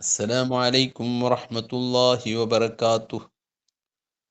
السلام عليكم ورحمة الله وبركاته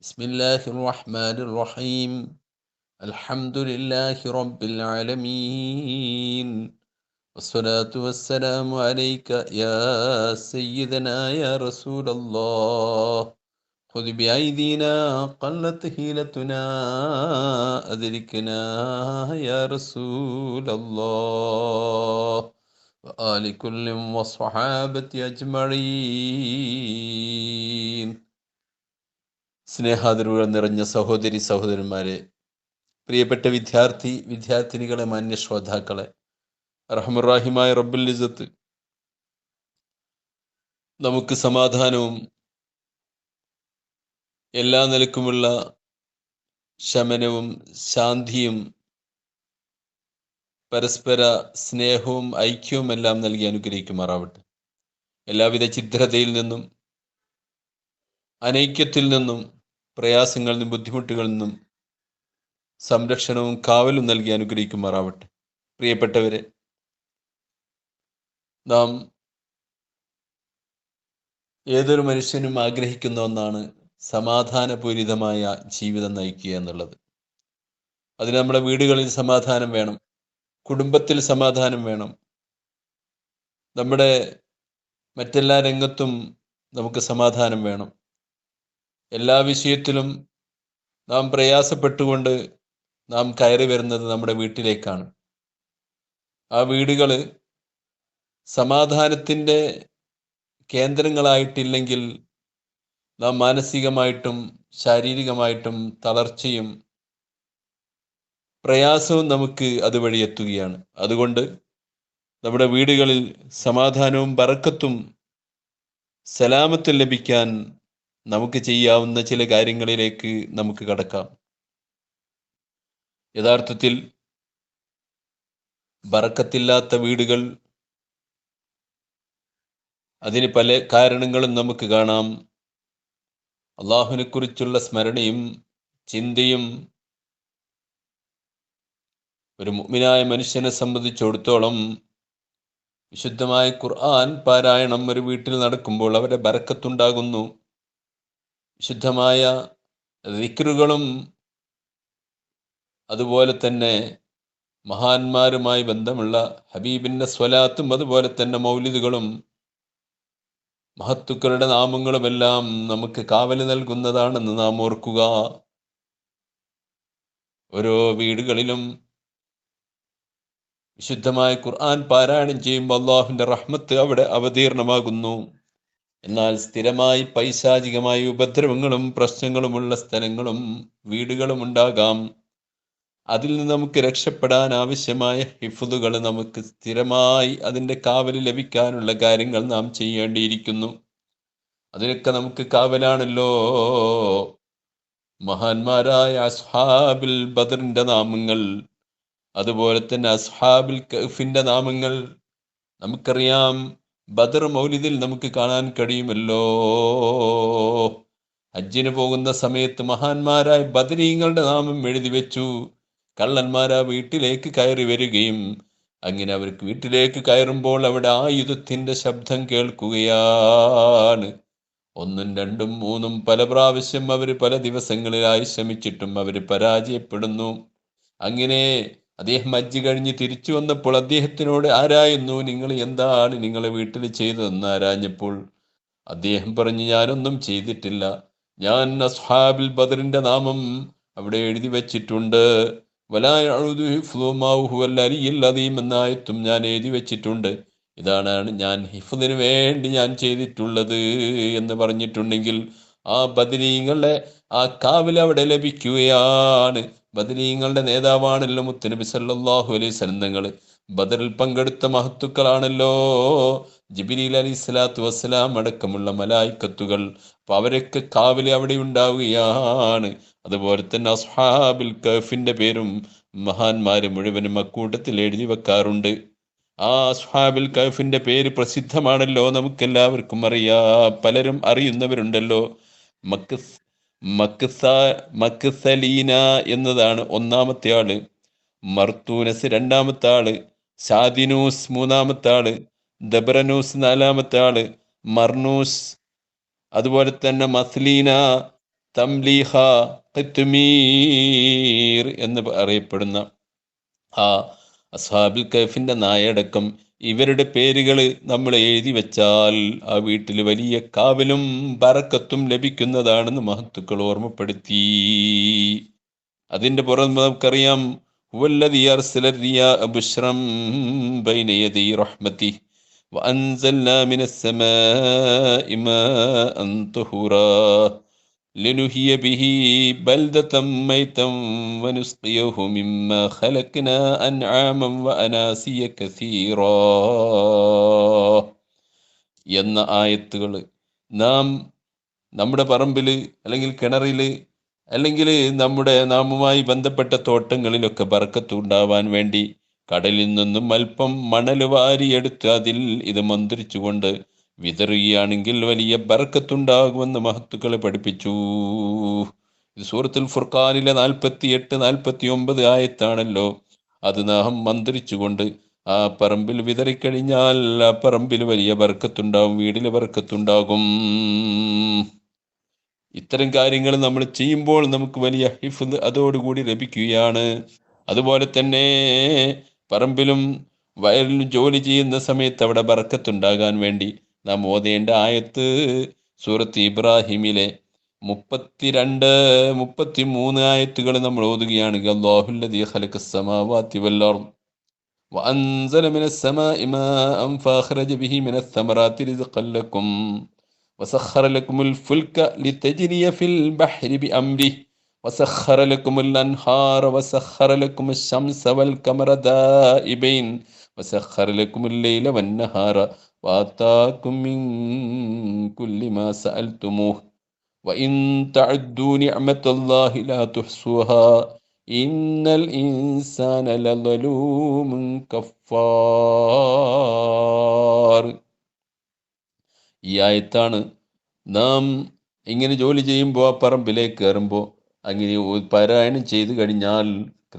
بسم الله الرحمن الرحيم الحمد لله رب العالمين والصلاة والسلام عليك يا سيدنا يا رسول الله خذ بأيدينا قلت هيلتنا أدركنا يا رسول الله وآل كل وصحابة أجمعين സ്നേഹാദരവുകൾ നിറഞ്ഞ സഹോദരി സഹോദരന്മാരെ പ്രിയപ്പെട്ട വിദ്യാർത്ഥി വിദ്യാർത്ഥിനികളെ മാന്യ ശ്രോതാക്കളെ റഹമുറാഹിമായ റബ്ബുൽ ഇസത്ത് നമുക്ക് സമാധാനവും എല്ലാ നിലക്കുമുള്ള ശമനവും ശാന്തിയും പരസ്പര സ്നേഹവും ഐക്യവും എല്ലാം നൽകി അനുഗ്രഹിക്കുമാറാവട്ടെ. എല്ലാവിധ ചിത്രതയിൽ നിന്നും അനൈക്യത്തിൽ നിന്നും പ്രയാസങ്ങളിൽ നിന്നും ബുദ്ധിമുട്ടുകളിൽ നിന്നും സംരക്ഷണവും കാവലും നൽകി അനുഗ്രഹിക്കുമാറാവട്ടെ. പ്രിയപ്പെട്ടവരെ നാം ഏതൊരു മനുഷ്യനും ആഗ്രഹിക്കുന്ന ഒന്നാണ് സമാധാനപൂരിതമായ ജീവിതം നയിക്കുക എന്നുള്ളത്. അതിന് നമ്മുടെ വീടുകളിൽ സമാധാനം വേണം. കുടുംബത്തിൽ സമാധാനം വേണം. നമ്മുടെ മറ്റെല്ലാ രംഗത്തും നമുക്ക് സമാധാനം വേണം. എല്ലാ വിഷയത്തിലും നാം പ്രയാസപ്പെട്ടുകൊണ്ട് നാം കയറി വരുന്നത് നമ്മുടെ വീട്ടിലേക്കാണ്. ആ വീടുകൾ സമാധാനത്തിന്റെ കേന്ദ്രങ്ങളായിട്ടില്ലെങ്കിൽ നാം മാനസികമായിട്ടും ശാരീരികമായിട്ടും തളർച്ചയും പ്രയാസവും നമുക്ക് അതുവഴി എത്തുകയാണ്. അതുകൊണ്ട് നമ്മുടെ വീടുകളിൽ സമാധാനവും പറക്കത്തും സലാമത്തും ലഭിക്കാൻ നമുക്ക് ചെയ്യാവുന്ന ചില കാര്യങ്ങളിലേക്ക് നമുക്ക് കടക്കാം. യഥാർത്ഥത്തിൽ ബറക്കത്തില്ലാത്ത വീടുകൾ അതിന് പല കാരണങ്ങളും നമുക്ക് കാണാം. അള്ളാഹുവിനെ കുറിച്ചുള്ള സ്മരണയും ചിന്തയും ഒരു മുഗ്മിനായ മനുഷ്യനെ സംബന്ധിച്ചിടത്തോളം വിശുദ്ധമായ ഖുർആൻ പാരായണം ഒരു വീട്ടിൽ നടക്കുമ്പോൾ അവരെ ബരക്കത്തുണ്ടാകുന്നു വിശുദ്ധമായ റിക്കറുകളും അതുപോലെ തന്നെ മഹാന്മാരുമായി ബന്ധമുള്ള ഹബീബിന്റെ സ്വലാത്തും അതുപോലെ തന്നെ മൗലിദുകളും മഹത്തുക്കളുടെ നാമങ്ങളുമെല്ലാം നമുക്ക് കാവൽ നൽകുന്നതാണെന്ന് നാം ഓർക്കുക. ഓരോ വീടുകളിലും വിശുദ്ധമായ ഖുർആൻ പാരായണം ചെയ്യുമ്പോൾ അള്ളാഹുവിന്റെ റഹ്മത്ത് അവിടെ അവതീർണമാകുന്നു. എന്നാൽ സ്ഥിരമായി പൈശാചികമായ ഉപദ്രവങ്ങളും പ്രശ്നങ്ങളുമുള്ള സ്ഥലങ്ങളും വീടുകളും ഉണ്ടാകാം. അതിൽ നിന്ന് നമുക്ക് രക്ഷപ്പെടാൻ ആവശ്യമായ ഹിഫുദുകൾ നമുക്ക് സ്ഥിരമായി അതിന്റെ കാവൽ ലഭിക്കാനുള്ള കാര്യങ്ങൾ നാം ചെയ്യേണ്ടിയിരിക്കുന്നു. അതിനൊക്കെ നമുക്ക് കാവലാണല്ലോ. മഹാന്മാരായ അസ്ഹാബിൽ ബദറിന്റെ നാമങ്ങൾ. അതുപോലെ തന്നെ അസ്ഹാബിൽ കഫിന്റെ നാമങ്ങൾ നമുക്കറിയാം. ബദർ മൗലിദിൽ നമുക്ക് കാണാൻ കഴിയുമല്ലോ. ഹജ്ജിന് പോകുന്ന സമയത്ത് മഹാന്മാരായ ബദരീങ്ങളുടെ നാമം എഴുതി വെച്ചു. കള്ളന്മാരാ വീട്ടിലേക്ക് കയറി വരികയും അങ്ങനെ അവർക്ക് വീട്ടിലേക്ക് കയറുമ്പോൾ അവിടെ ആയുധത്തിന്റെ ശബ്ദം കേൾക്കുകയാണ്. ഒന്നും രണ്ടും മൂന്നും പല പ്രാവശ്യം അവർ പല ദിവസങ്ങളിലായി ശ്രമിച്ചിട്ടും അവർ പരാജയപ്പെടുന്നു. അങ്ങനെ അദ്ദേഹം ഹജ്ജ് കഴിഞ്ഞ് തിരിച്ചു വന്നപ്പോൾ അദ്ദേഹത്തിനോട് ആരായുന്നു? നിങ്ങൾ എന്താണ് നിങ്ങളെ വീട്ടിൽ ചെയ്തതെന്ന്? ആരാഞ്ഞപ്പോൾ അദ്ദേഹം പറഞ്ഞു ഞാനൊന്നും ചെയ്തിട്ടില്ല. ഞാൻ അസ്ഹാബിൽ ബദറിന്റെ നാമം അവിടെ എഴുതി വെച്ചിട്ടുണ്ട്. എന്നായത്തും ഞാൻ എഴുതി വെച്ചിട്ടുണ്ട്. ഇതാണ് ഞാൻ ഹിഫുദിന് വേണ്ടി ഞാൻ ചെയ്തിട്ടുള്ളത് എന്ന് പറഞ്ഞിട്ടുണ്ടെങ്കിൽ ആ ബദരീങ്ങളെ ആ കാവിൽ അവിടെ ലഭിക്കുകയാണ്. ബദരീങ്ങളുടെ നേതാവാണല്ലോ മുത്തനബി സല്ലാഹു അലൈഹി സന്നങ്ങൾ ബദറിൽ പങ്കെടുത്ത മഹത്തുക്കളാണല്ലോ ജിബിലി അലി സ്വലാത്തു വസ്സലാം അടക്കമുള്ള മലായിക്കത്തുകൾ. അപ്പൊ അവരൊക്കെ കാവിലെ അവിടെ ഉണ്ടാവുകയാണ്. അതുപോലെ തന്നെ അസ്ഹാബിൽ കഫിന്റെ പേരും മഹാന്മാര് മുഴുവനും അക്കൂട്ടത്തിൽ എഴുതി വെക്കാറുണ്ട്. ആ അസ്ഹാബിൽ കഫിന്റെ പേര് പ്രസിദ്ധമാണല്ലോ നമുക്കെല്ലാവർക്കും അറിയാം. പലരും അറിയുന്നവരുണ്ടല്ലോ. മക്കസ് മക്സ മക്സലീന എന്നതാണ് ഒന്നാമത്തെ ആൾ. മർത്തൂനസ് രണ്ടാമത്തെ ആൾ. ഷാദിനൂസ് മൂന്നാമത്തെ ആൾ. ദബ്രനൂസ് നാലാമത്തെ ആൾ. മർനൂസ് അതുപോലെ തന്നെ മസ്ലീന തംലീഹ എന്ന് അറിയപ്പെടുന്ന ആ അസ്ഹാബിൽ കൈഫിന്റെ നായടക്കം ഇവരുടെ പേരുകൾ നമ്മൾ എഴുതി വെച്ചാൽ ആ വീട്ടിൽ വലിയ കാവലും ബറക്കത്തും ലഭിക്കുന്നതാണെന്ന് മഹത്തുക്കൾ ഓർമ്മപ്പെടുത്തി അതിന്റെ പുറം നമുക്കറിയാം ഹുവല്ലദീ അർസല الرياء بشرا بين يدي رحمته وأنزلنا من السماء ماء طهورا لنحيي به بلدة ميتا ونسقيه مما خلقنا أنعاما وأناسيا كثيرا എന്ന ആയത്തുകൾ നാം നമ്മുടെ പറമ്പിൽ അല്ലെങ്കിൽ കിണറിൽ അല്ലെങ്കിൽ നമ്മുടെ നാമുമായി ബന്ധപ്പെട്ട തോട്ടങ്ങളിലൊക്കെ ബർക്കത്ത് ഉണ്ടാവാൻ വേണ്ടി കടലിൽ നിന്നും അല്പം മണൽ വാരിയെടുത്ത് അതിൽ ഇത് മന്ത്രിച്ചുകൊണ്ട് വിതറുകയാണെങ്കിൽ വലിയ ബർക്കത്തുണ്ടാകുമെന്ന് മഹത്തുക്കളെ പഠിപ്പിച്ചു. ഇത് സൂറത്തുൽ ഫുർഖാനിലെ നാൽപ്പത്തി എട്ട് നാൽപ്പത്തി ഒമ്പത് ആയത്താണല്ലോ. അത് നാം മന്ത്രിച്ചുകൊണ്ട് ആ പറമ്പിൽ വിതറിക്കഴിഞ്ഞാൽ ആ പറമ്പിൽ വലിയ ബർക്കത്തുണ്ടാകും വീടിൽ ബർക്കത്തുണ്ടാകും. ഇത്തരം കാര്യങ്ങൾ നമ്മൾ ചെയ്യുമ്പോൾ നമുക്ക് വലിയ ഹിഫ് അതോടുകൂടി ലഭിക്കുകയാണ്. അതുപോലെ തന്നെ പറമ്പിലും വയലിലും ജോലി ചെയ്യുന്ന സമയത്ത് അവിടെ ബർക്കത്തുണ്ടാകാൻ വേണ്ടി നാം ഓതേണ്ട ആയത്ത് സൂറത്ത് ഇബ്രാഹിമിലെ മുപ്പത്തിരണ്ട് മുപ്പത്തി മൂന്ന് ആയത്തുകൾ നമ്മൾ ഓതുകയാണെങ്കിൽ അള്ളാഹുല്ലദീ ഖലഖസ് സമാവാതി വൽ അർദ് وأنزل من السماء ماء فأخرج به من الثمرات رزقا لكم وسخر لكم الفلك لتجري في البحر بأمره وسخر لكم الأنهار وسخر لكم الشمس والقمر دائبين وسخر لكم الليل والنهار وآتاكم من كل ما سألتموه وإن تعدوا نعمة الله لا تحصوها إن الإنسان لظلوم كفار ഈ ആയത്താണ് നാം ഇങ്ങനെ ജോലി ചെയ്യുമ്പോൾ ആ പറമ്പിലേക്ക് കയറുമ്പോൾ അങ്ങനെ ഒ- പാരായണം ചെയ്തു കഴിഞ്ഞാൽ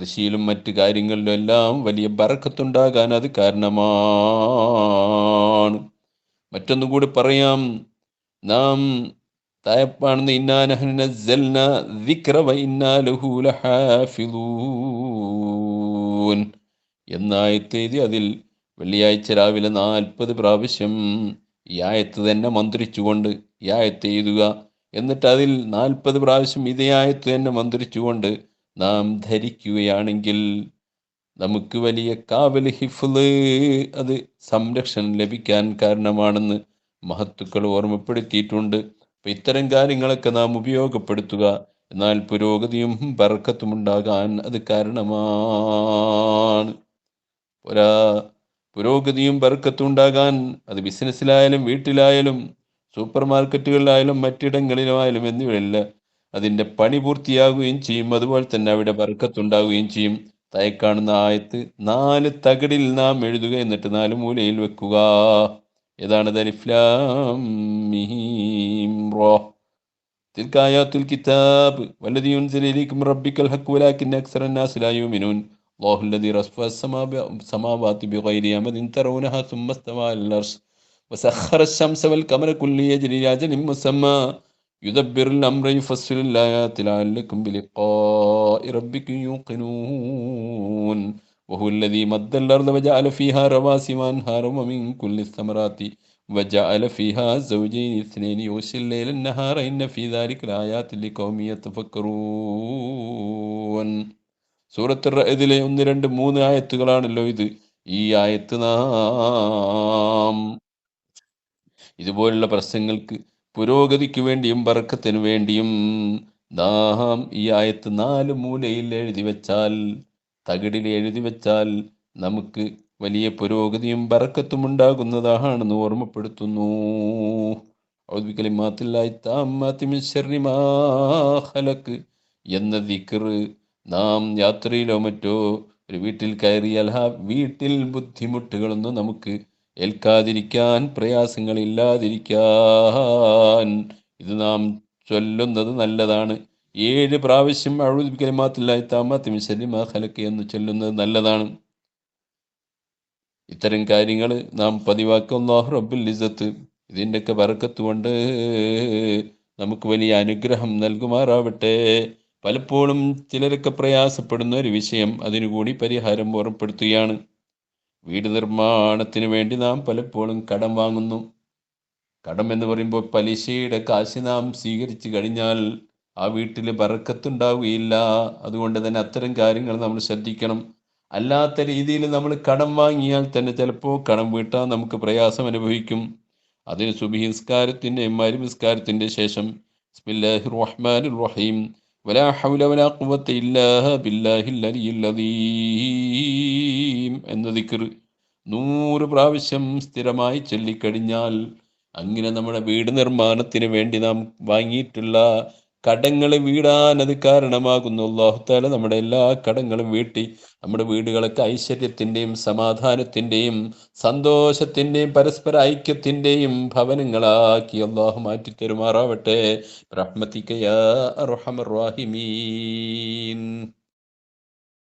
കൃഷിയിലും മറ്റു കാര്യങ്ങളിലും എല്ലാം വലിയ ബറക്കത്തുണ്ടാകാൻ അത് കാരണമാണ്. മറ്റൊന്നും കൂടി പറയാം. നാം തായപ്പാണെന്ന് ഇന്നാനഹ്നസ്സൽന എന്നായത്തേതി അതിൽ വെള്ളിയാഴ്ച രാവിലെ നാൽപ്പത് പ്രാവശ്യം ഈ ആയത്ത് തന്നെ മന്ത്രിച്ചുകൊണ്ട് ഈ ആയത്ത് എഴുതുക. എന്നിട്ട് അതിൽ നാൽപ്പത് പ്രാവശ്യം ഇതേ ആയത്ത് തന്നെ മന്ത്രിച്ചുകൊണ്ട് നാം ധരിക്കുകയാണെങ്കിൽ നമുക്ക് വലിയ കാവൽ ഹിഫുൽ അത് സംരക്ഷണം ലഭിക്കാൻ കാരണമാണെന്ന് മഹത്തുക്കൾ ഓർമ്മപ്പെടുത്തിയിട്ടുണ്ട്. അപ്പം ഇത്തരം കാര്യങ്ങളൊക്കെ നാം ഉപയോഗപ്പെടുത്തുക. എന്നാൽ പുരോഗതിയും ബർക്കത്തും ഉണ്ടാകാൻ അത് കാരണമാണ്. ഒരാ പുരോഗതിയും ബർക്കത്തും ഉണ്ടാകാൻ അത് ബിസിനസ്സിലായാലും വീട്ടിലായാലും സൂപ്പർ മാർക്കറ്റുകളിലായാലും മറ്റിടങ്ങളിലായാലും എന്നിവയല്ല. അതിന്റെ പണി പൂർത്തിയാകുകയും ചെയ്യും അതുപോലെ തന്നെ അവിടെ ബർക്കത്തുണ്ടാവുകയും ചെയ്യും താഴെ കാണുന്ന ആയത്ത് നാല് തകിടിൽ നാം എഴുതുക എന്നിട്ട് നാല് മൂലയിൽ വെക്കുക ഏതാണ് അലിഫ്ലാം മീം റോ تلك آيات الكتاب والذي ينزل إليكم من ربك الحق ولكن أكثر الناس لا يؤمنون الله الذي رفع السماء- السماوات بغير أمد ترونها ثم استوى على العرش وسخر الشمس والقمر كل يجري لأجل مسمى يدبر الأمر يفصل الآيات لعلكم بلقاء ربكم يوقنون وهو الذي مد الأرض وجعل فيها رواسي وأنهارا ومن كل الثمرات وجعل فيها زوجين اثنين يغشي الليل النهار إن في ذلك لآيات لقوم يتفكرون സൂറത്ത് ഇതിലെ ഒന്ന് രണ്ട് മൂന്ന് ആയത്തുകളാണല്ലോ ഇത് ഈ ആയത്ത് നാം ഇതുപോലുള്ള പ്രശ്നങ്ങൾക്ക് പുരോഗതിക്ക് വേണ്ടിയും വർക്കത്തിന് വേണ്ടിയും ദാഹം ഈ ആയത്ത് നാല് മൂലയിൽ എഴുതി വെച്ചാൽ തകിടിൽ എഴുതി വെച്ചാൽ നമുക്ക് വലിയ പുരോഗതിയും ബറക്കത്തും ഉണ്ടാകുന്നതാണെന്ന് ഓർമ്മപ്പെടുത്തുന്നു. എന്ന ദിക്കർ നാം യാത്രയിലോ മറ്റോ ഒരു വീട്ടിൽ കയറിയാൽ ആ വീട്ടിൽ ബുദ്ധിമുട്ടുകളൊന്നും നമുക്ക് ഏൽക്കാതിരിക്കാൻ പ്രയാസങ്ങളില്ലാതിരിക്കാൻ. ഇത് നാം ചൊല്ലുന്നത് നല്ലതാണ്. ഏഴ് പ്രാവശ്യം അഴുത് കലിമാത്തില്ലായി താമത്തിമിശല്യം മിശലിമാ ഖലക്ക് എന്ന് ചൊല്ലുന്നത് നല്ലതാണ്. ഇത്തരം കാര്യങ്ങൾ നാം പതിവാക്കുന്ന റബ്ബുൽ ഇസ്സത്ത്. ഇതിന്റെയൊക്കെ ബർക്കത്ത് കൊണ്ട് നമുക്ക് വലിയ അനുഗ്രഹം നൽകുമാറാവട്ടെ. പലപ്പോഴും ചിലരൊക്കെ പ്രയാസപ്പെടുന്ന ഒരു വിഷയം അതിനുകൂടി പരിഹാരം ഓർമ്മപ്പെടുത്തുകയാണ് വീട് നിർമ്മാണത്തിന് വേണ്ടി നാം പലപ്പോഴും കടം വാങ്ങുന്നു. കടം എന്ന് പറയുമ്പോൾ പലിശയുടെ കാശ് നാം സ്വീകരിച്ചു കഴിഞ്ഞാൽ ആ വീട്ടിൽ വറക്കത്തുണ്ടാവുകയില്ല അതുകൊണ്ട് തന്നെ അത്തരം കാര്യങ്ങൾ നമ്മൾ ശ്രദ്ധിക്കണം. അല്ലാത്ത രീതിയിൽ നമ്മൾ കടം വാങ്ങിയാൽ തന്നെ ചിലപ്പോൾ കടം വീട്ടാൻ നമുക്ക് പ്രയാസം അനുഭവിക്കും. അതിന് സുബിഹിസ്കാരത്തിന്റെയും മരുമിസ്കാരത്തിന്റെ ശേഷം ബിസ്മില്ലാഹിർ റഹ്മാനുർ റഹീം. വലാ حول വലാ قوة إلا بالله الذي العظيم. എന്ന ദിക്ർ നൂറ് പ്രാവശ്യം സ്ഥിരമായി ചൊല്ലിക്കഴിഞ്ഞാൽ അങ്ങനെ നമ്മുടെ വീട് നിർമ്മാണത്തിന് വേണ്ടി നാം വാങ്ങിയിട്ടുള്ള കടങ്ങൾ വീടാൻ അത് കാരണമാകുന്നു അള്ളാഹുത്താല നമ്മുടെ എല്ലാ കടങ്ങളും വീട്ടി നമ്മുടെ വീടുകളൊക്കെ ഐശ്വര്യത്തിന്റെയും സമാധാനത്തിന്റെയും സന്തോഷത്തിന്റെയും പരസ്പര ഐക്യത്തിന്റെയും ഭവനങ്ങളാക്കി അള്ളാഹു മാറ്റി തരുമാറാവട്ടെ. റഹ്മത്തിക്കയാ റഹമർ